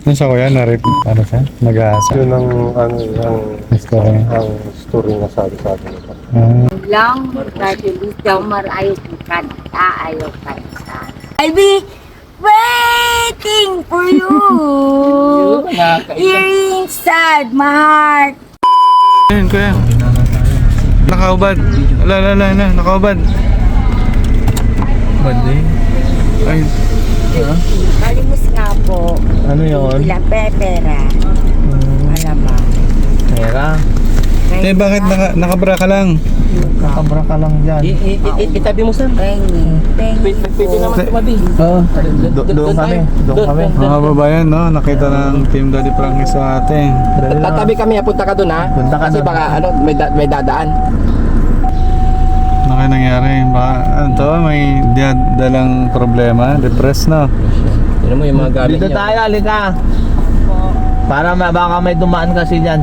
Ano siya kuya? Narip, ano siya? Nag-aasa. Yun ang, ano, ang, Story. ang story na sabi sa akin. Ah, lang makajulis daw marayo kanta ayaw kanta. I'll be waiting for you here inside my heart. Ayun kuya. Nakaubad. Wala, wala, wala. Nakaubad. Bad eh. Ay, Kalimos nga po. Ano yun? Ilang pepera. Alam mo. Pera. eh bakit naka, nakabra ka lang? Nakabra ka lang dyan. Itabi mo sir. Pengi. Pengi Pwede naman tumabi. Oo. Do- doon kami. Doon kami. Mga babayan, no? Nakita ng Team Daddy Frankie sa atin. Tatabi kami, punta ka doon ha. Punta ka Kasi doon. baka ano, may, da- may dadaan. Ano kaya nangyari? Baka, ano to? May dalang problema? Depressed na. Yun mo yung mga gamit Dito niya. tayo, alika. Para ma- baka may dumaan kasi dyan.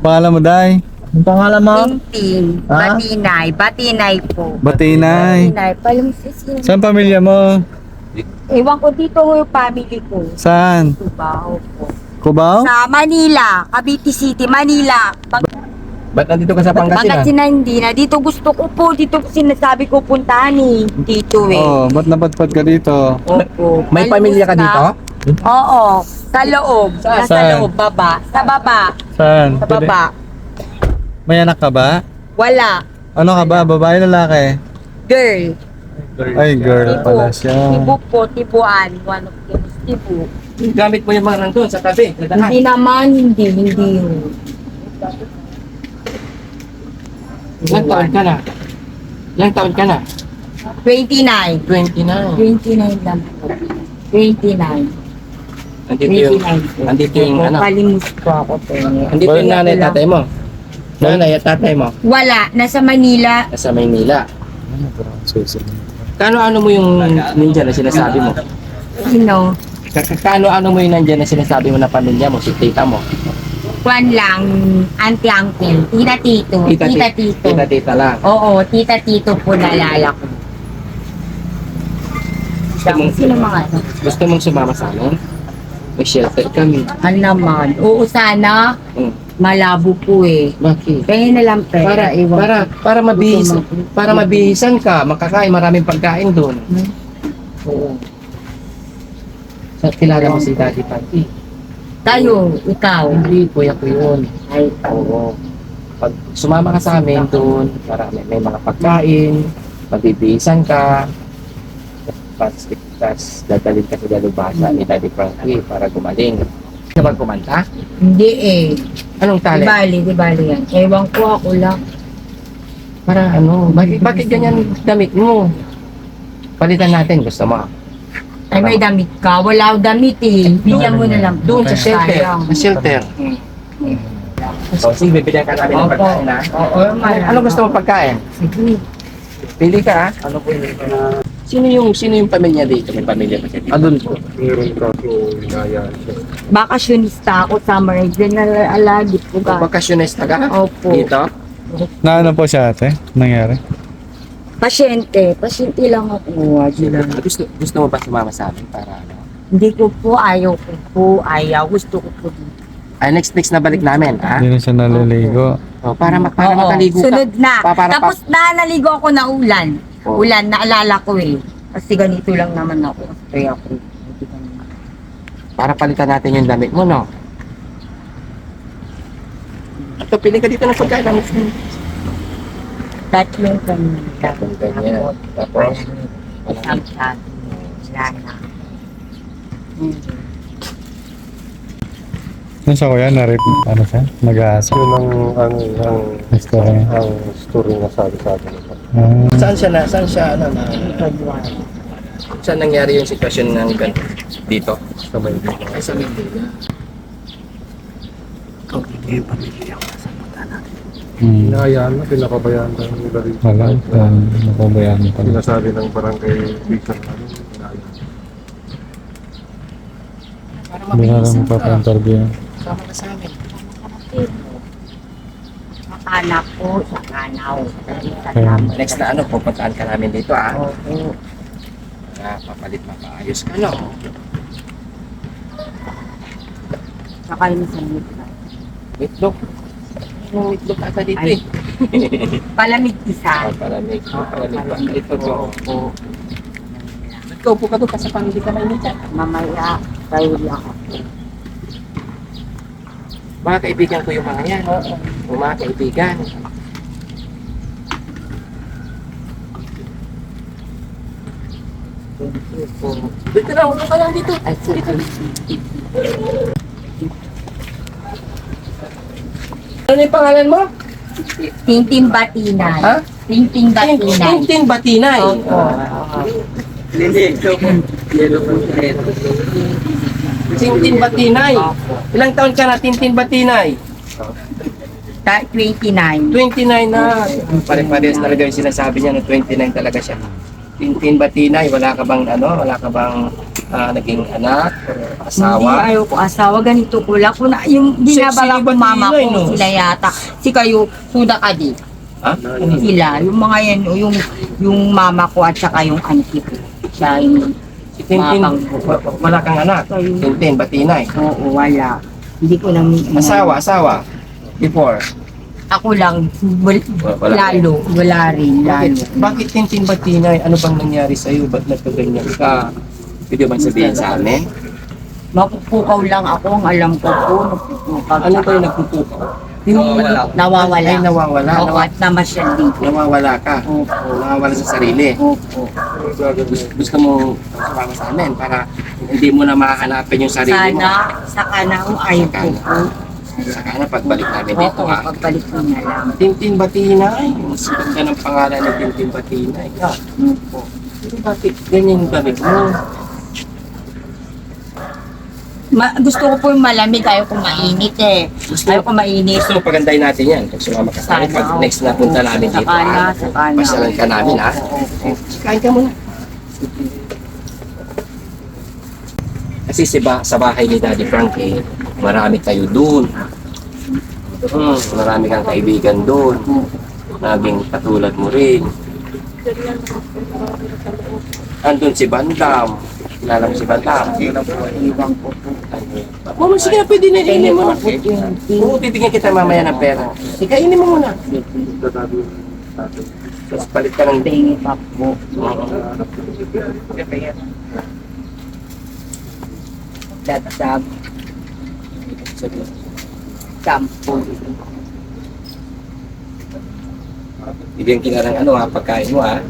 Pangalan mo, Day? Ang pangalan mo? Tintin. Ha? Batinay. Batinay po. Batinay. Batinay. Palimusin. Saan pamilya mo? Ewan ko dito yung family ko. Saan? Tubaho po. Cubao? Sa Manila, Cavite City, Manila. Pag Ba't nandito ka sa Pangasinan? Pangasinan hindi na. Dito gusto ko po. Dito sinasabi ko puntahan eh. Dito eh. Oh, ba't napadpad ka dito? Opo. May pamilya ka na. dito? Oo. Sa loob. Nasa Saan? loob. Baba. Sa baba. Saan? Sa baba. May anak ka ba? Wala. Ano ka ba? Babae, lalaki? Girl. Ay, girl Tibo. pala siya. Tibo po. Tibuan. One of them is tibo. Gamit mo yung mga nandun sa tabi. Hindi naman. Hindi. Hindi. Ilang taon ka na? Ilang taon ka na? 29. 29. 29 lang po. 29. Nandito yung, 29 po. nandito yung ano. Palimus po ako po. Nandito yung nanay at tatay mo. Nanay at tatay mo. Wala. Nasa Manila. Nasa Maynila. Kano-ano mo yung ninja na sinasabi mo? Sino? Kano-ano mo yung nandyan na sinasabi mo na pamilya mo, si tita mo? Kwan lang. Auntie uncle. Tita tito. Tita, ti- tito. Tita tita lang. Oo. Tita tito po nalala ko. Gusto mong, Sino mga ano? gusto mong sumama sa amin? May shelter kami. Ano naman? Oo sana. Hmm. Malabo po eh. Bakit? Kaya na lang Para pera. Ewan para para mabihis para mabihisan ka, makakain maraming pagkain doon. Oo. Sa kilala mo si Daddy Panty. Tayo, ikaw. Hindi, kuya ko yun. Ay, Oo. Pag sumama ka sa amin doon, para may, mga pagkain, mabibihisan ka, tapos, tapos dadalhin ka sa dalubhasa ni Daddy Frankie para gumaling. Ka ba kumanta? hindi eh. Anong Di talent? bali, di bali yan. Ewan ko ako lang. Para ano, bakit, bakit ganyan damit mo? Palitan natin, gusto mo? Ay, may damit ka. Wala akong damit eh. Bigyan mo na lang. po. Doon sa shelter. Sa shelter. So, sige, bibigyan ka namin ng Opo. pagkain ha. Oo. Ano gusto mo pagkain? Sige. Pili ka ha. Ano po Sino yung sino yung pamilya dito? May pamilya ba siya dito? Adun po. Meron ka so inayaan siya. Bakasyonista ako. Summer exam na alagip ko ka. Bakasyonista ka? Opo. Dito? Na ano po siya ate? Nangyari? Pasyente. Pasyente lang ako. Gusto, gusto mo ba sumama sa amin para ano? Hindi ko po. Ayaw ko po. Ayaw. Gusto ko po dito. Ay, next next na balik namin, ha? Hindi na siya naliligo. Oh, para ma- para Oo, makaligo ka. Sunod na. Pa- para- Tapos na naligo ako na ulan. Oo. Ulan, naalala ko eh. Kasi ganito lang naman ako. Kaya ako. hindi ganun. Para palitan natin yung damit mo, no? Ito, pili ka dito ng pagkain. Ang Tatlong kami. Tatlong ganyan. Tapos, Isang plato. Wala na. Ano siya kuya? Narip, ano siya? Nag-aasa. Yun ang, ano, ang, Story. ang story na sabi sa akin nito. Ah, saan siya na? Saan siya, ano, na? Saan nangyari yung sitwasyon ng ganito? Dito? Sa Maynila. Ay, sa Maynila. Hmm. Inayaan na, pinakabayaan na nila rin. Wala. Um, napabayaan pa na. Sinasabi ng barangay Victor na. Para Hindi na lang mabilisan ka. magpapa-interview. Sama ka sa amin. Anak ko sa kanaw. Ayun. Next na ano, pupuntaan ka namin dito, ah. Oo. papalit mapaayos ka, no? Saka yun sa mitra. Itlog. Yung itlog ata dito Ay. eh. Palamig isa. Ah, palamig. Palamig ba? Ito to. Ikaw po ka doon kasi pang hindi ka mainitan. Mamaya, kayo lang. Mga kaibigan ko yung mga yan. Yung mga kaibigan. Dito na, huwag ka lang dito. Ay, sige. Ano yung pangalan mo? Tintin Batinay. Ha? Tintin Batinay. Tintin Batinay. Opo. Tintin Batinay. Ilang taon ka na, Tintin Batinay? Ta- 29. 29 na. Pare-pares talaga yung sinasabi niya na 29 talaga siya. Tintin Batinay, wala ka bang ano, wala ka bang ah, naging anak, or Hindi, asawa? ayoko asawa. Ganito ko lang. Kung na, yung dinabala Sexy ko mama ko, no? sila yata. Si kayo, suda ka di. Ha? Sila. Yung mga yan, yung, yung mama ko at saka yung auntie ko. Siya yung, Si Tintin, wa- wala kang anak. Tintin Batinay. oo, wala. Hindi ko lang, Asawa, asawa. Before. Ako lang, wal- Wala. lalo, wala rin, lalo. Bakit, bakit Tintin Batinay? Ano bang nangyari sa iyo? Ba't nagkaganyan ka? Pwede ba sabihin sa amin? Mapupukaw lang ako, ang alam ko po, napupukaw. Ano ba yung nagpupukaw? Yung nawawala. Ay, nawawala. Oo, at namasyal dito. Nawawala ka. Opo. Nawawala sa sarili. Opo. Gusto, gusto mo sumama sa amin para hindi mo na mahanapin yung sarili mo. Sana, sa kanang ay ko po. Saka na pagbalik namin dito Oo, ha. pagbalik mo na lang. Tintin Batinay. Mas ganda ng pangalan ni Tintin Batinay. Ha? Opo. Bakit ganyan yung damit mo? Ma gusto ko po yung malamig, ayaw ko mainit eh. Gusto, Ayaw ko mainit. gusto mo pagandahin natin yan. Pag sumama ka sa amin, pag Sana, next na punta opo. namin dito. Saka na, ha? saka na. Pasyalan ka namin ha. Opo. Kain ka muna. Kasi sa, ba- sa bahay ni Daddy Frankie, marami kayo doon. Hmm, marami kang kaibigan doon. Naging katulad mo rin. Andun si Bandam. Kilala mo si Bandam? Iwan ko po. Mama, sige na, pwede na. Inin mo na. Oo, bibigyan kita mamaya ng pera. Sige, inin mo muna. Tapos palit ka ng Tingi pa po. Datsag. Sampo. Bibigyan kita ng ano ha, pagkain mo ha.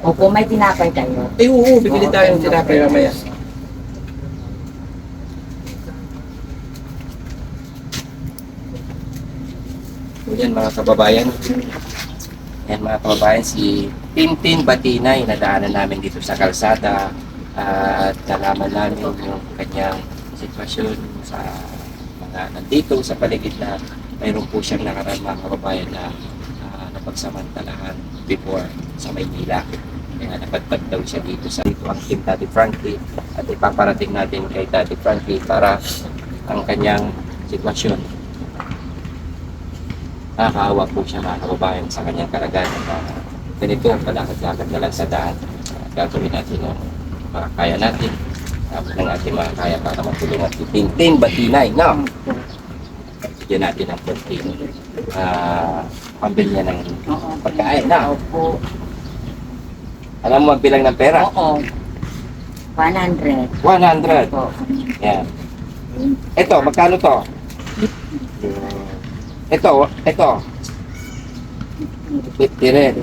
Opo, may tinapay kayo. Eh, oo, bibili tayo ng tinapay mamaya. So, yan mga kababayan. Yan mga kababayan, si Tintin Batinay, nadaanan namin dito sa kalsada at nalaman namin yung kanyang sitwasyon sa mga nandito sa paligid na mayroon po siyang nakaraan mga kababayan na ah, napagsamantalahan before sa Maynila. Kaya napadpad daw siya dito sa dito ang Team Daddy Frankie at ipaparating natin kay Daddy Frankie para ang kanyang sitwasyon. Nakakaawa po siya mga kababayan sa kanyang kalagayan. Uh, ganito, palakad-lakad na lang sa daan. Gagawin natin ang makakaya natin. Tapos ng ating makakaya para matulungan si Tintin Batinay. No? Bigyan natin ng konting uh, pambili niya ng pagkain. Na? Opo. Alam mo magbilang ng pera? Oo. 100. 100. Opo. Yan. Ito, magkano to? Ito, ito. 50 rin.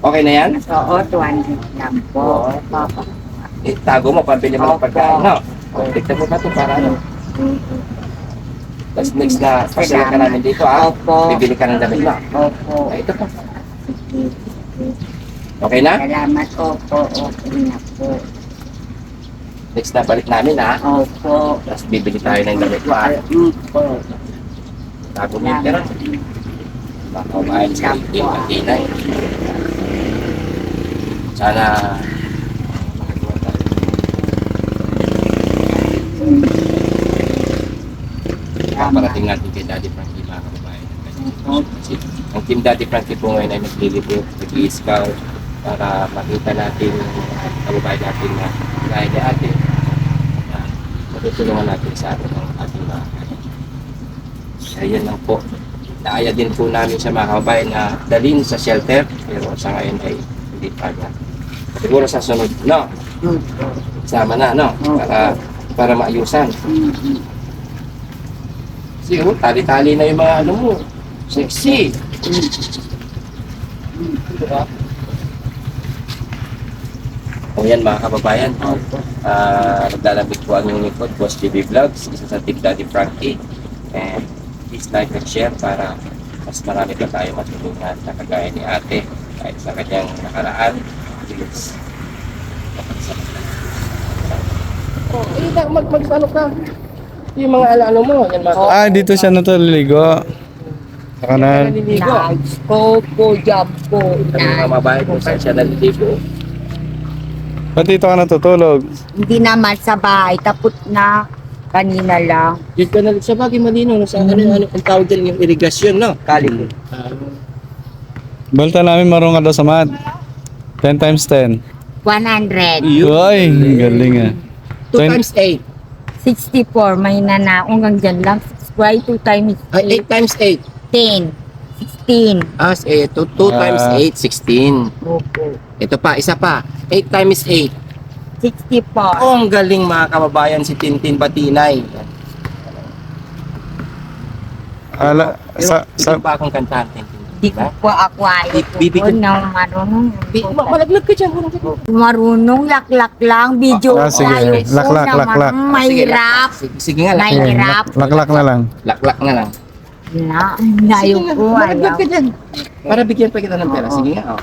Okay na yan? Oo, 200 lang po. Papa. Itago mo, pambili mo ng pagkain, no? O, tignan mo na ito para ano. Tapos next na, pasyalan ka namin dito, ha? Opo. Bibili ka ng damit na. Opo. Ay, ito pa. Okay na? Salamat. Opo. Okay na po. Next na, balik namin, ha? Opo. Tapos bibili tayo ng damit mo, ha? Mm po. Tago mo yung pera. Baka kumain sa yung kantinay. Sana makagawa tayo. Paparating natin kay Daddy Frankie mga kababayan. Ang Team Daddy Frankie po ngayon ay naglilibot, nag-i-scout para makita natin kababayan natin na gaya ni ate na matutulungan natin sa ano ng ating mga kaya yun lang po. Naaya din po namin sa mga kababayan na dalhin sa shelter pero sa ngayon ay hindi pa na. Siguro sa sunod, no? Sama na, no? Para, para maayusan. Siguro, tali-tali na yung mga ano mo. Sexy. Diba? O yan mga kababayan. Ah, naglalabig po ang yung likod, Boss JB Vlogs, isa sa Big Daddy Frankie. And please like and share para mas marami pa tayo matulungan na kagaya ni ate kahit sa kanyang nakaraan. Please. Oh, eh, mag, mag, ano ka? Yung mga alaano mo, yan mga Ah, dito siya natuliligo. Sa kanan. naliligo. Nice. Popo, jumbo. Ang mga Nice. mabahay kung saan siya naliligo. Ba't dito ka natutulog? Hindi naman sa bahay. Tapos na. Kanina lang. Yun ka na, sa bagay malinaw, sa ano, ano, ang tawag dyan yung irigasyon, no? Kaling. Balta namin marunong ka daw sa math. 10 times 10. 100. Uy, galing ah. 2 Twen- times 8. 64. May nanakong hanggang dyan lang. 6 2 times Ay, 8 times 8. 10. 16. Ah, eh, 2, 2 times Ah. 8, 16. Opo. Ito pa, isa pa. 8 times 8. 64. Oh, ang galing mga kababayan si Tintin Batinay. Ala, sa, sa, hindi pa akong kantahan, Tintin. Di ko po ako ayaw Bi- ko na marunong. Malaglag ka dyan. Marunong, laklak lang. Video Ah, sige. ayaw ko Laklak, laklak. Sige, Mahirap. Sige, nga, laklak. Mahirap. laklak na lang. Laklak na lang. Na, nga, ko. malaglag Ayaw. ka dyan. Para bigyan pa kita ng pera. Sige nga, oh.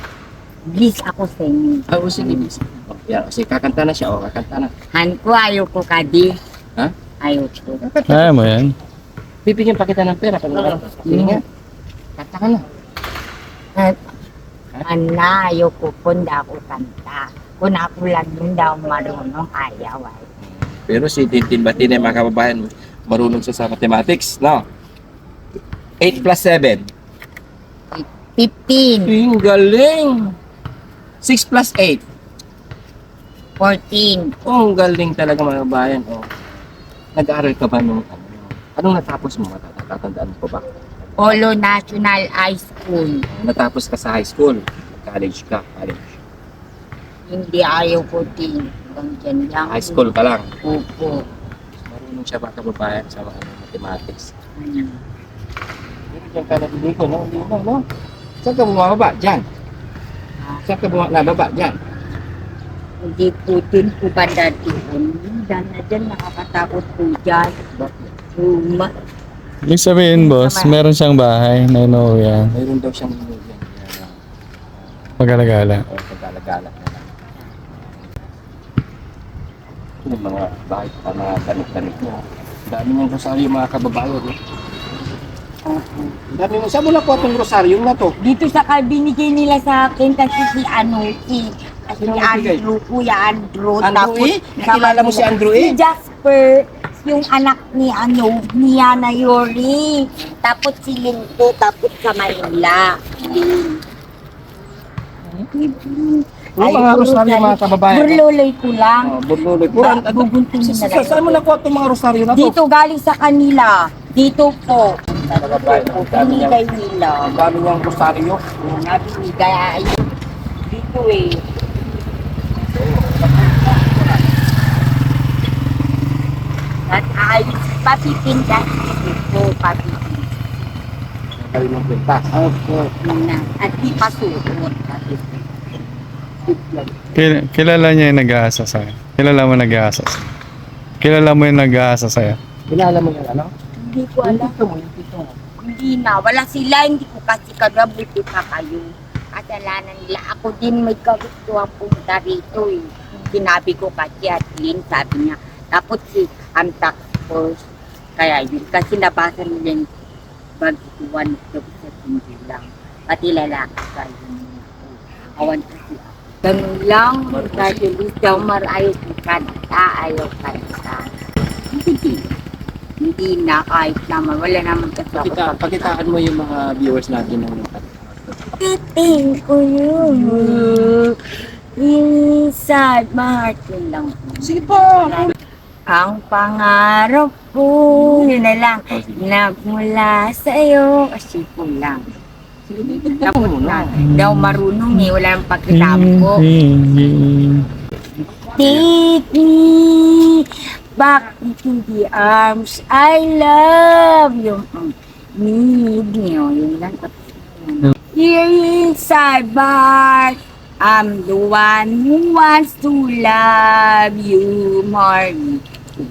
Please ako sa inyo. Ah, oh, sige, bis. Oh, yan, oh, sige, kakanta na siya, oh, kakanta na. Han ko, ayaw ko kadi. Ha? Ayaw ko. Kaya mo yan. Bibigyan pa kita ng pera. Pag ano, sige nga. Kanta ka na. Ana, ayaw ko hindi ako kanta. Kung ako lang yun daw marunong, ayaw ay. Pero si Tintin Batin ay mga kababayan, marunong siya sa mathematics, no? 8 plus 7. 15, Ang galing! 6 plus 8. 14, Oh, ang galing talaga mga kababayan. Oh. Nag-aaral ka ba nung ano? Anong natapos mo? Matatandaan pa ba? Polo National High School. Natapos ka sa high school. College ka. College. Hindi ayaw ko din. Hanggang dyan lang. High school ka lang. Opo. Marunong siya mga kababayan sa mga mathematics. Hmm. Pero dyan ka naliligo, no? Hindi mo, no? Saan ka bumababa? Dyan. Saan ka bumababa? Dyan. Hindi po din po ba dati po? Dyan na dyan, nakakatakot po dyan. Uma. Ibig sabihin, boss, meron siyang bahay na inuuwian. Mayroon daw siyang nilagyan. Kaya, Pagkalagala. uh, pagkalagala na lang. Yung mga bahay pa mga tanik-tanik niya. Dami niyang rosaryo mga kababayan. Eh. Dami mo. Saan mo nakuha itong rosaryo na to? Dito sa ka binigay nila sa akin kasi si ano, si, si Sino nagbigay? Andrew, Kuya Andrew. Andrew E? Nakilala mo si Andrew E? Si Jasper, yung anak ni ano, ni Yana Yori. Tapos si Linto, tapos sa Manila. Lin. Oo, mga rosaryo mga kababayan. Burluloy ko lang. Oh, Burluloy. Puro, Ba- bubuntunin na lang. saan mo nakuha itong mga rosaryo na to? Dito galing sa kanila. Dito po. Kababayan, ang dami niyang, Binigay nila. ang dami niyang rosaryo. Nga binigay. Ayun. Dito eh. At ayos, papipinda dito, papipinda. Kayo ng kwenta. Opo, na. At di pa suot. Kil- kilala niya yung nag-aasa sa'yo. Kilala mo nag-aasa sa'yo. Kilala mo yung nag-aasa sa'yo. Kilala mo yan, ano? Hindi ko alam. Yung tito mo. Hindi na. Wala sila. Hindi ko kasi kagabuti pa kayo. Kasalanan nila. Ako din may kagustuhan punta rito eh. Sinabi ko kasi at Lynn, sabi niya. Tapos si Antak Force. Kaya yun. Kasi nabasa nila yung bagituan ko sa hindi lang. Pati lalaki kayo. Awan kasi ako. Ganun lang. Dahil daw marayo ko kanta. Ayaw kanta. Hindi. Hindi na kahit naman. Wala naman kasi ako Pakita, sa pakitaan mo yung mga viewers natin ng Titing ko yun. inside my heart. Yun lang. Sige po. Ang pangarap ko, yun na lang, nagmula sa'yo, kasi po lang. Tapos na, daw marunong eh, wala nang pagkatapos. Take me back into the arms I love you. Mm, Need. Oh, yun lang. Here inside my heart, I'm the one who wants to love you more.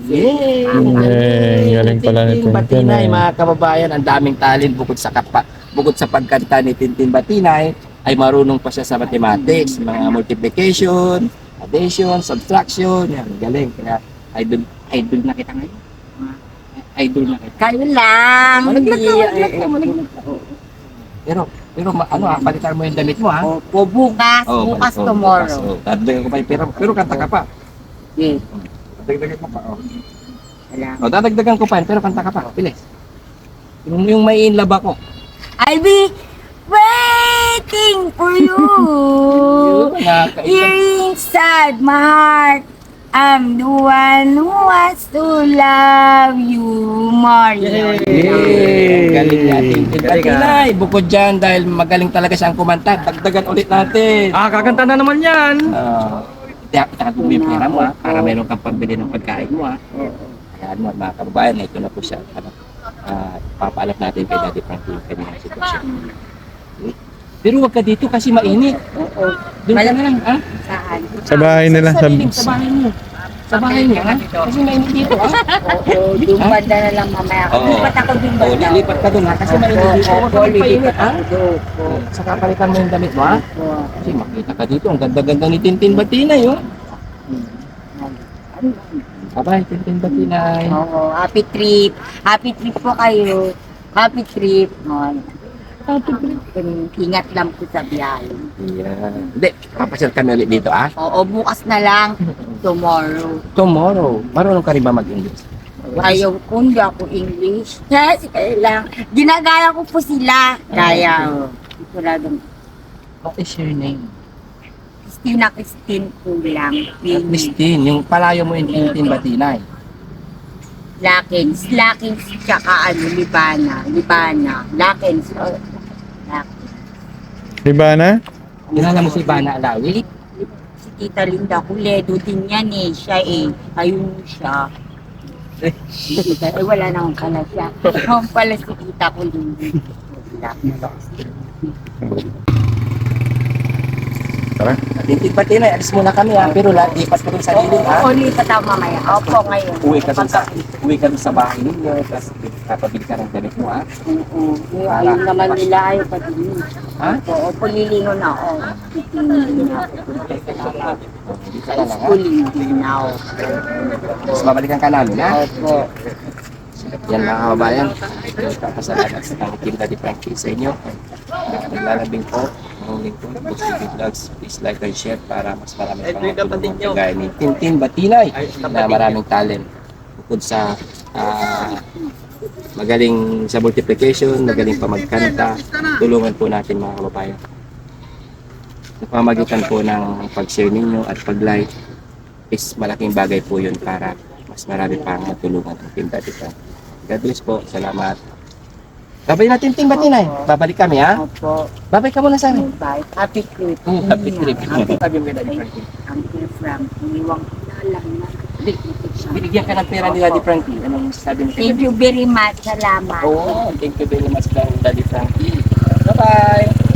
Yay! Yay, galing pala ni Tintin Tintin Batinay, eh. mga kababayan, ang daming talent bukod sa kapa, bukod sa pagkanta ni Tintin Batinay, ay marunong pa siya sa mathematics, mga multiplication, addition, subtraction, yan, galing. Kaya idol, idol na kita ngayon. Idol na kita. Kayo lang. Malaglag ka, malaglag ka, malaglag ka. Pero, pero ma- ano ah, palitan mo yung damit mo ha. Opo, bukas, Oh, bukas oh, tomorrow. oh. Dadagdagan ko pa yung pera, pero kanta ka pa. Yes, Dadagdagan ko pa, oh. salamat. Oh, dadagdagan ko pa, pero kanta ka pa, bilis. Yung, yung may in love ako. I'll be waiting for you. Nakakaiba. Here inside my heart, I'm the one who wants to love you more. Yay! Galing natin. Galing Bukod dyan, dahil magaling talaga siyang kumanta, dagdagan ulit natin. Ah, kakanta na naman yan. Uh, Itago mo yung pera mo ha, para meron kang pambili ng pagkain mo ha. Ayan mo, mga kababayan, ito na po siya. Ano, uh, papaalam natin kay Daddy Frankie yung kanyang sitwasyon. Okay? Pero wag ka dito kasi mainit. Doon ka na lang, ha? Saan? Sa bahay nila. Sa, Sa, sa bahay mo. Sa bahay niya, ha? Kasi mainit dito, ha? Oo, yung banda na lang mamaya. Oo. Lipat ako din banda. lilipat ka doon, ha? Kasi mainit dito. Oo, magpainit, lilipat ha? Oo. Saka palitan mo yung damit mo, ha? Oo. Kasi makita ka dito, ang ganda-ganda ni Tintin Batinay, oh. Bye-bye, Tintin Batinay. Oo, happy trip. Happy trip po kayo. Happy trip. Oo. Ingat lang po sa biyahe. Yeah. Hindi, papasyal kami ulit dito, ah. Oo, bukas na lang. Tomorrow. Tomorrow, marunong ka rin ba mag-English? Ayaw ko, hindi ako English. Yes, kailang. Ginagaya ko po sila. Kaya, oh. Ito lang. What is your name? Christina Christine po lang. Christine, yung palayo mo yung Tintin Batinay. Lakins. Lakins, tsaka ano, Libana. Libana. Lakins. Oh. Lakins. di ba na? Kilala mo si Bana Alawi? Si Tita Linda Kuledo din yan eh. Siya eh. Ayun siya. Eh, wala na akong kala siya. Ang pala si Tita Kuledo. Tara. Tintin Batinay, alis muna kami, ha? Pero lahat, lipat ko rin sa lilim, ha? Ako lipat ako mamaya. Opo, ngayon. Uwi ka dun sa, uwi ka dun sa bahay ninyo, tapos kapabili ka ng damit mo, ha? Oo. Ayun naman nila ayaw pa din. Ha? Oo, pulilingon na ako. Titingin na ako. Lang, ha? Pulilingon na ako. Tapos babalikan ka namin, ha? Opo. Yan mga kababayan. Papasalamat sa kami Team Daddy Frankie sa inyo. Naglalabing po ang link po po sa TV Vlogs. Please like and share para mas marami pang matulungan kagaya ni Tintin Batinay na maraming talent. Bukod sa ah, magaling sa multiplication, magaling pa magkanta, tulungan po natin mga kababayan. Sa pamagitan po ng pag-share ninyo at pag-like is malaking bagay po yun para mas marami pang matulungan ng Team Daddy. God bless po. Salamat. Babay natin, Ting Batinay. Babalik kami, ha? Opo. Babay ka muna sa amin. Bye. Happy trip. Mm, happy trip. Happy Sabi mo kay. Uncle Frank. Iniwang lang na. Binigyan ka ng pera ni Daddy Frankie. Anong sabi mo Thank you very much. Salamat. Oh, thank you very much, Daddy Frankie. Bye-bye.